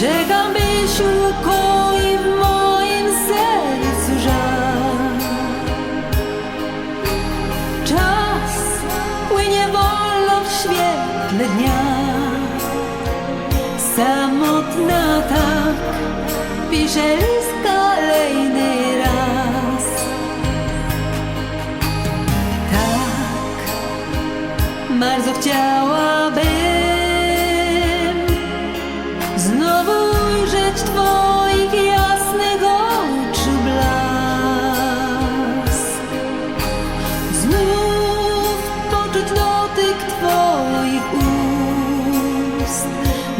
Czekam, byś ukoił moim sercu żal. Czas płynie wolno w świetle dnia. Samotna tak pisze list kolejny raz. Tak bardzo chciałabym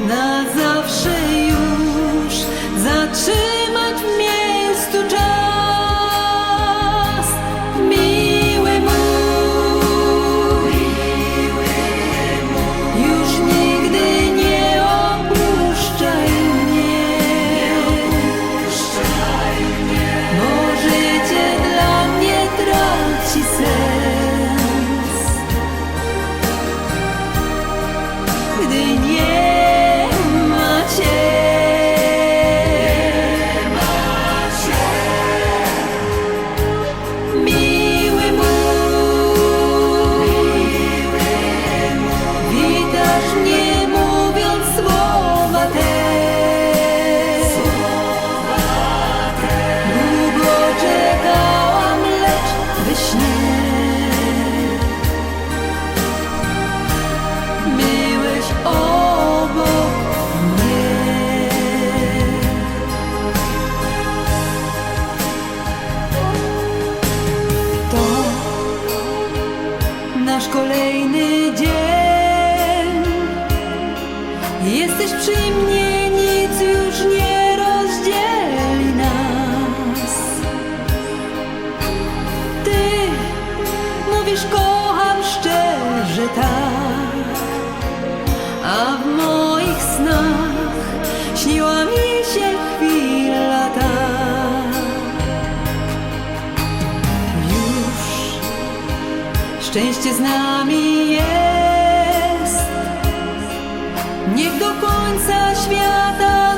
na zawsze już zatrzymać w miejscu czas. Miły mój, już nigdy nie opuszczaj mnie. Bo życie dla mnie traci sens Gdy nie przy mnie, nic już nie rozdzieli nas. Ty mówisz, kocham szczerze tak, a w moich snach śniła mi się chwila ta. Już szczęście z nami jest. Niech do końca świata